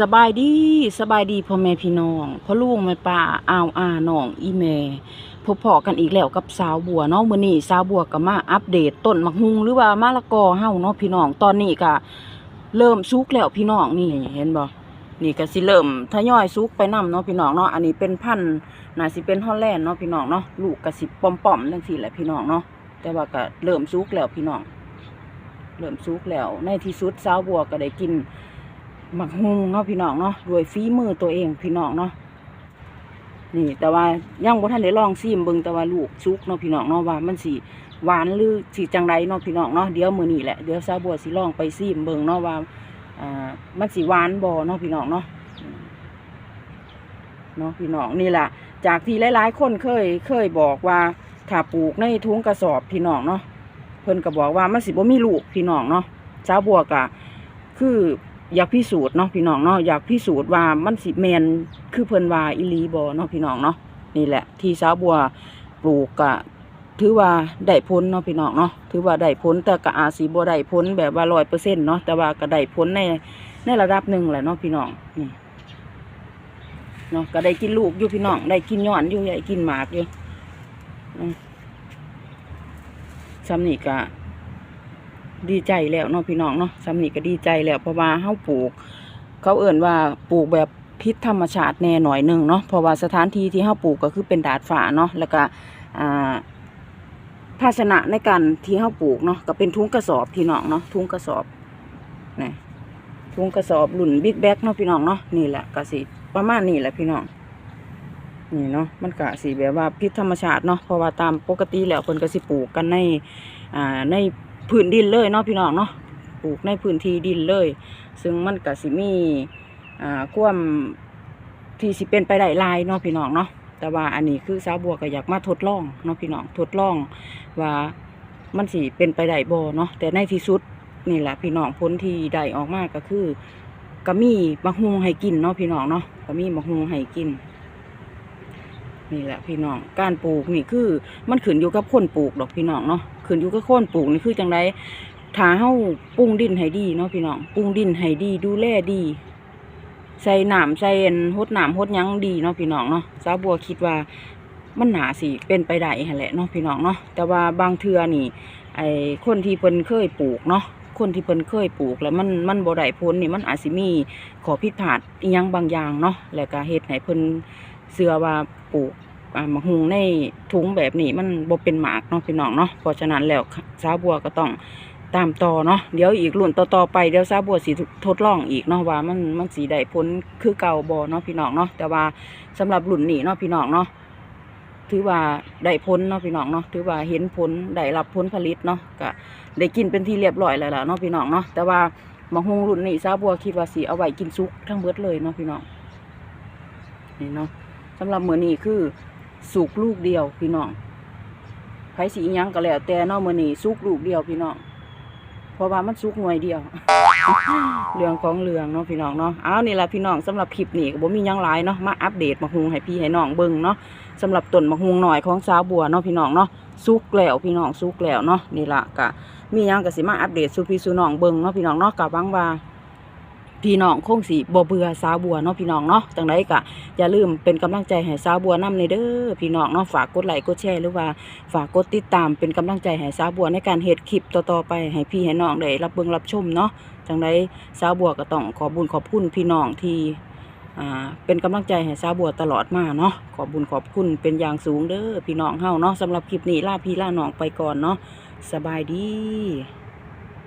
สบายดีสบายดีพ่อแม่พี่น้องพ่อลุงแม่ป้าอ้าวอาน้องอีแม่พบพอกันอีกแล้วกับสาวบัวเนาะมื้อนี้สาวบัวก็มาอัปเดตต้นมะฮุงหรือว่ามะละกอเฮาเนาะพี่น้องตอนนี้ก็เริ่มสุกแล้วพี่น้องนี่เห็นบ่นี่ก็สิเริ่มทยอยสุกไปนํเนาะพี่น้องเนาะอันนี้เป็นพันธุ์น่าสิเป็นฮอลแลนด์เนาะพี่น้องเนาะลูกก็สิป้อมๆจังซี่แหละพี่น้องเนาะแต่ว่าก็เริ่มสุกแล้วพี่น้องเริ่มสุกแล้วในที่สุดสาวบัวก็ได้กิน หมักฮุงเนาะพี่น้องเนาะด้วยฝีมือตัวเองพี่น้องเนาะนี่ แต่ว่ายังบ่ทันได้ลองซิมเบิ่งแต่ว่าลูกซุกเนาะพี่น้องเนาะว่ามันสิหวานหรือสิจังไดเนาะพี่น้องเนาะเดี๋ยวมือนี้แหละเดี๋ยวสาวบัวสิลองไปซิมเบิ่งเนาะว่าอ่ามันสิหวานบ่เนาะพี่น้องเนาะเนาะพี่น้องนี่แหละจากที่หลายๆคนเคยเคยบอกว่าถ้าปลูกในถุงกระสอบพี่น้องเนาะเพิ่นก็บอกว่ามันสิบ่มีลูกพี่น้องเนาะสาวบัวก็คือ อยากพิสูจน์เนาะพี่น้องเนาะอยากพิสูจน์ว่ามันสิแมนคือเพิ่นว่าอีหลีบ่เนาะพี่น้องเนาะนี่แหละ ที่สาวบัวปลูกกะถือว่าได้ผลเนาะพี่น้องเนาะถือว่าได้ผลแต่ก็อาสิบ่ได้ผลแบบว่าร้อยเปอร์เซ็นต์เนาะแต่ว่าก็ได้ผลในในระดับหนึ่งแหละเนาะพี่น้องนี่เนาะก็ได้กินลูกอยู่พี่น้องได้กินย้อนอยู่ได้กินหมากอยู่อืมซ้ำนี่ก็ ดีใจแล้วเนาะพี่น้องเนาะสำนีก็ดีใจแล้วเพราะว่าเฮาปลูก เขาเอิ่นว่าปลูกแบบพิษธรรมชาติแน่หน่อยหนึ่งเนาะเพราะว่าสถานที่ที่เฮาปลูกก็คือเป็นดาดฟ้าเนาะแล้วก็อ่าภาชนะในการที่เฮาปลูกเนาะก็เป็นถุงกระสอบพี่น้องเนาะถุงกระสอบนี่ถุงกระสอบรุ่นบิ๊กแบ็กเนาะพี่น้องเนาะนี่แหละก็สิประมาณนี้แหละพี่น้องนี่เนาะมันก็สิแบบว่าพิษธรรมชาติเนาะเพราะว่าตามปกติแล้วเพิ่นก็สิปลูกกันในอ่าใน พื้นดินเลยเนาะพี่น้องเนาะปลูกในพื้นที่ดินเลย ซึ่งมันก็สิมีอ่าความที่สิเป็นไปได้ลายเนาะพี่น้องเนาะแต่ว่าอันนี้คือสาวบัวก็อยากมาทดลองเนาะพี่น้องทดลองว่ามันสิเป็นไปได้บ่เนาะแต่ในที่สุดนี่แหละพี่น้องผลที่ได้ออกมาก็คือ ก็มีมะฮุงให้กินเนาะพี่น้องเนาะก็มีมะฮุงให้กินนี่แหละพี่น้องการปลูกนี่คือ มันขึ้นอยู่กับคนปลูกดอกพี่น้องเนาะ ขึ้นอยู่กับคนปลูกนี่คือจังไดถ้าเฮาปรุงดินให้ดีเนาะพี่น้องปรุงดินให้ดีดูแลดี ใส่หน้ำใส่อันหดน้ำหดยังดีเนาะพี่น้องเนาะสาวบัวคิดว่ามันหนาสิเป็นไปได้แหละเนาะพี่น้องเนาะแต่ว่าบางเทือนี่ไอ้คนที่เพิ่นเคยปลูกเนาะคนที่เพิ่นเคยปลูกแล้วมันมันบ่ได้ผลนี่มันอาจสิมีขอผิดพลาดอีหยังบางอย่างเนาะแล้วก็เฮ็ดให้เพิ่นเชื่อว่าปลูก อ่ามะฮุงในถุงแบบนี้มันบ่เป็นหมากเนาะพี่น้องเนาะเพราะฉะนั้นแล้วสาวบัวก็ต้องตามต่อเนาะเดี๋ยวอีกรุ่นต่อๆไปเดี๋ยวสาบัวสิทดลองอีกเนาะว่ามันมันสีได้ผลคือเก่าบ่เนาะพี่น้องเนาะแต่ว่าสำหรับรุ่นนี้เนาะพี่น้องเนาะถือว่าได้ผลเนาะพี่น้องเนาะถือว่าเห็นผลได้รับผลผลิตเนาะก็ได้กินเป็นที่เรียบร้อยแล้วล่ะเนาะพี่น้องเนาะแต่ว่ามะฮุงรุ่นนี้สาบัวคิดว่าสิเอาไว้กินซุกทั้งเบิดเลยเนาะพี่น้องนี่เนาะสำหรับมือนี้คือ สุกลูกเดียวพี่น้องไผสียังก็แล้วแต่นอกมือนีสุกลูกเดียวพี่น้องเพราะว่ามันสุกหน่วยเดียว เรื่องของเรื่องเนาะพี่น้องเนาะเอานี่ละพี่น้องสำหรับคลิปนี้ก็บ่มียังหลายเนาะมาอัปเดตมาฮุงให้พี่ให้น้องเบิ่งเนาะสำหรับต้นมะฮุงหน่อยของสาวบัวเนาะพี่น้องเนาะสุกแล้วพี่น้องสุกแล้วเนาะนี่ละก็มียังก็สิมาอัปเดตสู่พี่สู่น้องเบิ่งเนาะพี่น้องเนาะก็หวังว่า พี่น้องคงสิบ่เบื่อสาวบัวเนาะพี่น้องเนาะจังไดก็อย่าลืมเป็นกำลังใจให้สาวบัวนำในเด้อพี่น้องเนาะฝากกดไลค์กดแชร์หรือว่าฝากกดติดตามเป็นกำลังใจให้สาวบัวในการเฮ็ดคลิปต่อๆไปให้พี่ให้น้องได้รับเบิ่งรับชมเนาะจังไดสาวบัวก็ต้องขอบุญขอบคุณพี่น้องที่อ่าเป็นกำลังใจให้สาวบัวตลอดมาเนาะขอบุญขอบคุณเป็นอย่างสูงเด้อพี่น้องเฮาเนาะสำหรับคลิปนี้ลาพี่ลาน้องไปก่อนเนาะสบายดี